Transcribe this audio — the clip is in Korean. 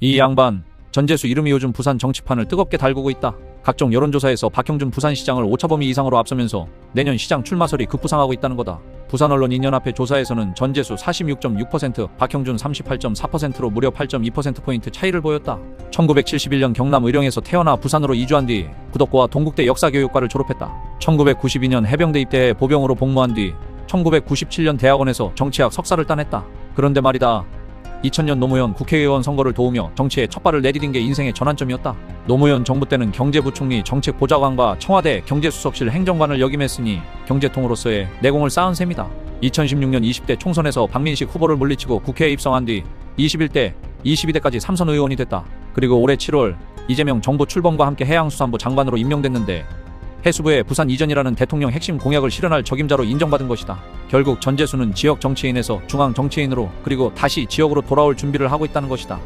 이 양반 전재수 이름이 요즘 부산 정치판을 뜨겁게 달구고 있다. 각종 여론조사에서 박형준 부산시장을 오차범위 이상으로 앞서면서 내년 시장 출마설이 급부상하고 있다는 거다. 부산 언론 2년 앞에 조사에서는 전재수 46.6%, 박형준 38.4%로 무려 8.2%포인트 차이를 보였다. 1971년 경남 의령에서 태어나 부산으로 이주한 뒤 구덕고와 동국대 역사교육과를 졸업했다. 1992년 해병대 입대해 보병으로 복무한 뒤 1997년 대학원에서 정치학 석사를 따냈다. 그런데 말이다. 2000년 노무현 국회의원 선거를 도우며 정치에 첫 발을 내디딘 게 인생의 전환점이었다. 노무현 정부 때는 경제부총리 정책보좌관과 청와대 경제수석실 행정관을 역임했으니 경제통으로서의 내공을 쌓은 셈이다. 2016년 20대 총선에서 박민식 후보를 물리치고 국회에 입성한 뒤 21대, 22대까지 삼선 의원이 됐다. 그리고 올해 7월 이재명 정부 출범과 함께 해양수산부 장관으로 임명됐는데 해수부의 부산 이전이라는 대통령 핵심 공약을 실현할 적임자로 인정받은 것이다. 결국 전재수는 지역 정치인에서 중앙 정치인으로 그리고 다시 지역으로 돌아올 준비를 하고 있다는 것이다.